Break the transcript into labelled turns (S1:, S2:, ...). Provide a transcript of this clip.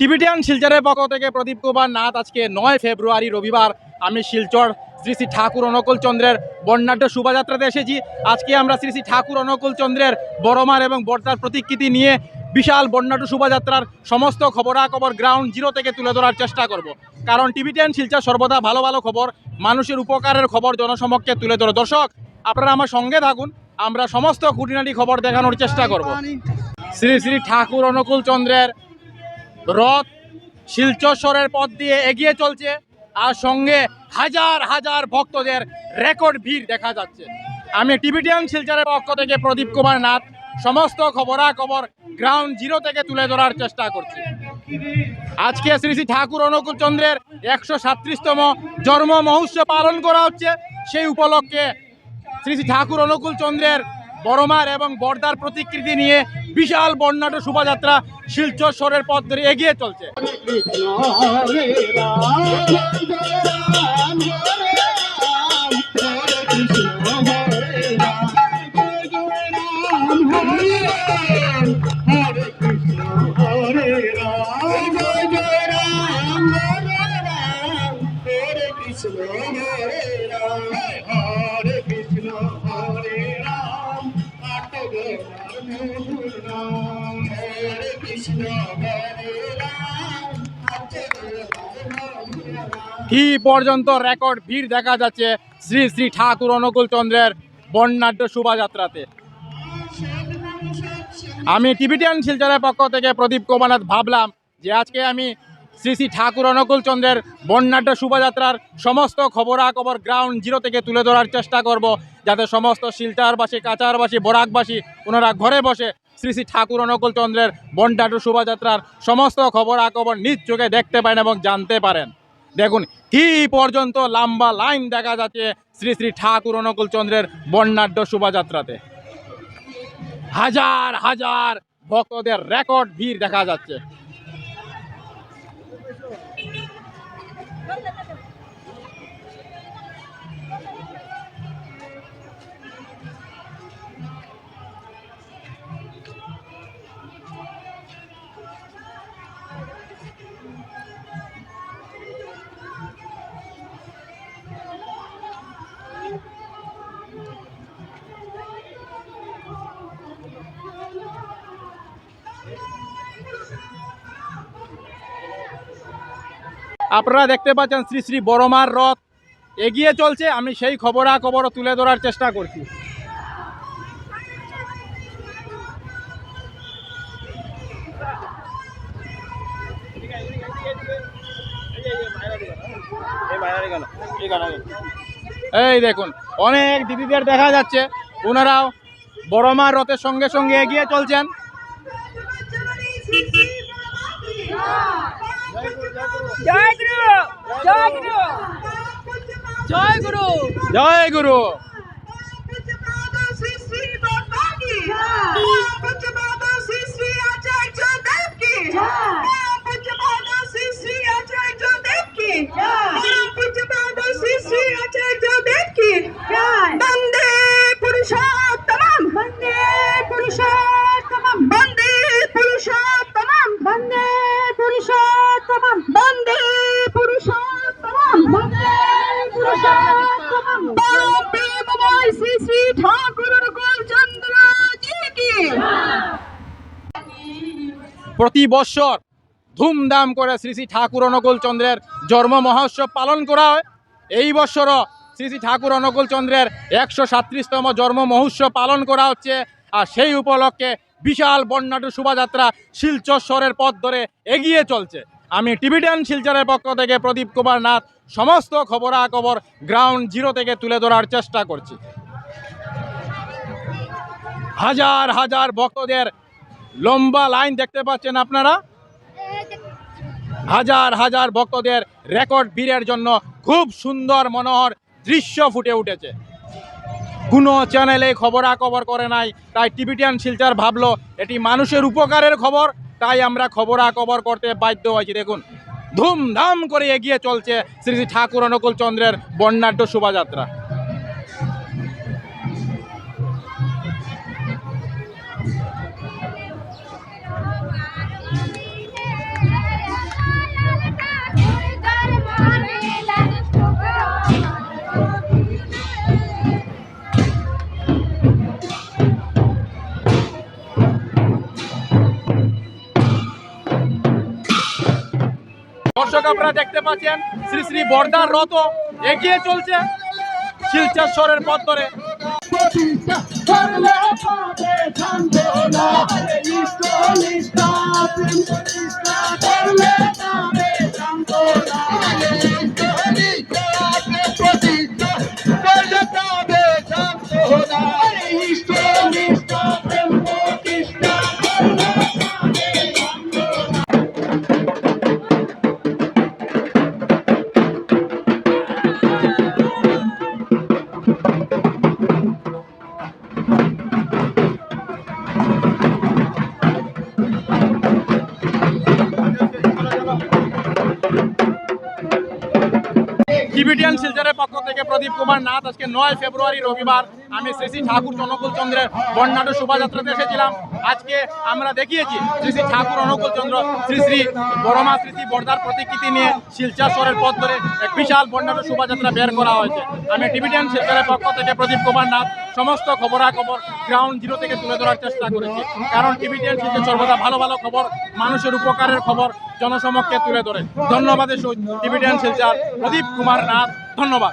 S1: Tibetan শিলচরের পক্ষ থেকে প্রদীপ কুমার নাথ আজকে নয় ফেব্রুয়ারি রবিবার। আমি শিলচর শ্রী শ্রী ঠাকুর অনুকূল চন্দ্রের বর্ণাঢ্য শোভাযাত্রাতে এসেছি। আজকে আমরা শ্রী শ্রী ঠাকুর অনুকূল চন্দ্রের বড়মার এবং বর্তার প্রতিকৃতি নিয়ে বিশাল বর্ণাঢ্য শোভাযাত্রার সমস্ত খবরাখবর গ্রাউন্ড জিরো থেকে তুলে ধরার চেষ্টা করব। কারণ টিবিটিয়ান শিলচর সর্বদা ভালো ভালো খবর মানুষের উপকারের খবর জনসমক্ষে তুলে ধরে। দর্শক আপনারা আমার সঙ্গে থাকুন আমরা সমস্ত খুঁটিনাটি খবর দেখানোর চেষ্টা করব। শ্রী শ্রী ঠাকুর অনুকূল চন্দ্রের রথ শিলচরের পথ দিয়ে এগিয়ে চলছে আর সঙ্গে হাজার হাজার ভক্তদের রেকর্ড ভিড় দেখা যাচ্ছে। আমি টিভিটিয়ান শিলচরের পক্ষ থেকে প্রদীপ কুমার নাথ, সমস্ত খবরাখবর গ্রাউন্ড জিরো থেকে তুলে ধরার চেষ্টা করছি। আজকে শ্রী শ্রী ঠাকুর অনুকূল চন্দ্রের একশো সাত্রিশতম জন্ম মহোৎসব পালন করা হচ্ছে। সেই উপলক্ষে শ্রী শ্রী ঠাকুর অনুকূল চন্দ্রের বড়মার এবং বর্দার প্রতিকৃতি নিয়ে বিশাল বর্ণাঢ্য শোভাযাত্রা শিলচর শহরের পথ ধরে এগিয়ে চলছে। কি পর্যন্ত রেকর্ড ভিড় দেখা যাচ্ছে শ্রী শ্রী ঠাকুর অনুকূল চন্দ্রের বর্ণাঢ্য শোভাযাত্রাতে? আমি টিভিটিয়ান শিলচরের পক্ষ থেকে প্রদীপ কুমারনাথ ভাবলাম যে আজকে আমি শ্রী শ্রী ঠাকুর অনুকূল চন্দ্রের বর্ণাঢ্য শোভাযাত্রার সমস্ত খবরাখবর গ্রাউন্ড জিরো থেকে তুলে ধরার চেষ্টা করব, যাতে সমস্ত শিলচারবাসী কাচারবাসী বরাকবাসী ওনারা ঘরে বসে শ্রী শ্রী ঠাকুর অনুকূল চন্দ্রের শোভাযাত্রার সমস্ত খবর খবরাখবর নিজ চোখে দেখতে পারেন এবং জানতে পারেন। দেখুন, কি পর্যন্ত লম্বা লাইন দেখা যাচ্ছে শ্রী শ্রী ঠাকুর অনুকূল চন্দ্রের বর্ণাঢ্য শোভাযাত্রাতে। হাজার হাজার ভক্তদের রেকর্ড ভিড় দেখা যাচ্ছে। আপনারা দেখতে পাচ্ছেন শ্রী শ্রী বড়মার রথ এগিয়ে চলছে। আমি সেই খবরাখবর তুলে ধরার চেষ্টা করছি। এই দেখুন, অনেক দিদিদের দেখা যাচ্ছে। ওনারাও বড়মার রথের সঙ্গে সঙ্গে এগিয়ে চলছেন।
S2: জয় গুরু জয় গুরু জয় গুরু
S1: জয় গুরু
S2: বন্দে
S1: প্রতি বৎসর ধুমধাম করে শ্রী শ্রী ঠাকুর অনুকূল চন্দ্রের জন্ম মহোৎসব পালন করা হয়। এই বৎসরও শ্রী শ্রী ঠাকুর অনুকূল চন্দ্রের একশো সাত্রিশতম জন্ম মহোৎসব পালন করা হচ্ছে আর সেই উপলক্ষে বিশাল বর্ণাঢ্য শোভাযাত্রা শিলচরের পথ ধরে এগিয়ে চলছে। আমি টিভিটান শিলচরের পক্ষ থেকে প্রদীপ কুমার নাথ, সমস্ত খবরাখবর গ্রাউন্ড জিরো থেকে তুলে ধরার চেষ্টা করছি। হাজার হাজার ভক্তদের লম্বা লাইন দেখতে পাচ্ছেন আপনারা? হাজার হাজার ভক্তদের রেকর্ড ভিড়ের জন্য খুব সুন্দর মনোহর দৃশ্য ফুটে উঠেছে। কোনো চ্যানেলে খবরাখবর করে নাই, তাই টিভিটিয়ান শিলচার ভাবলো এটি মানুষের উপকারের খবর, তাই আমরা খবরাখবর করতে বাধ্য হয়েছি। দেখুন, ধুমধাম করে এগিয়ে চলছে শ্রী শ্রী ঠাকুর অনুকূল চন্দ্রের বর্ণাঢ্য শোভাযাত্রা। দর্শক আপনারা দেখতে পাচ্ছেন শ্রী শ্রী বর্দার রত এগিয়ে চলছে শিলচর শহরের পথ ধরে।
S2: প্রতিষ্ঠা করলে পাবে সান্ত্বনা ইষ্ট নিষ্ঠা প্রেম প্রতিষ্ঠা করলে পাবে
S1: টিবিটিয়ান শিলচরের পক্ষ থেকে প্রদীপ কুমার নাথ, আজকে নয় ফেব্রুয়ারি, রবিবার আমি শ্রী শ্রী ঠাকুর অনুকূল চন্দ্রের বর্ণাঢ্য শোভাযাত্রাতে এসেছিলাম। আজকে আমরা দেখিয়েছি শ্রী শ্রী ঠাকুর অনুকূল চন্দ্র, শ্রী শ্রী বড়মা, শ্রী শ্রী বর্দার প্রতিকৃতি নিয়ে শিলচর পথ ধরে এক বিশাল বর্ণাঢ্য শোভাযাত্রা বের করা হয়েছে। আমি টিবিটিয়ান শিলচরের পক্ষ থেকে প্রদীপ কুমার নাথ সমস্ত খবরাখবর গ্রাউন্ড জিরো থেকে তুলে ধরার চেষ্টা করেছি। কারণ টিবিটিয়ান শিলচর সর্বদা ভালো ভালো খবর, মানুষের উপকারের খবর জনসমক্ষে তুলে ধরে ধন্যবাদের সহিত টিবিটিয়ান শিলচর প্রদীপ কুমার নাথ ধন্যবাদ।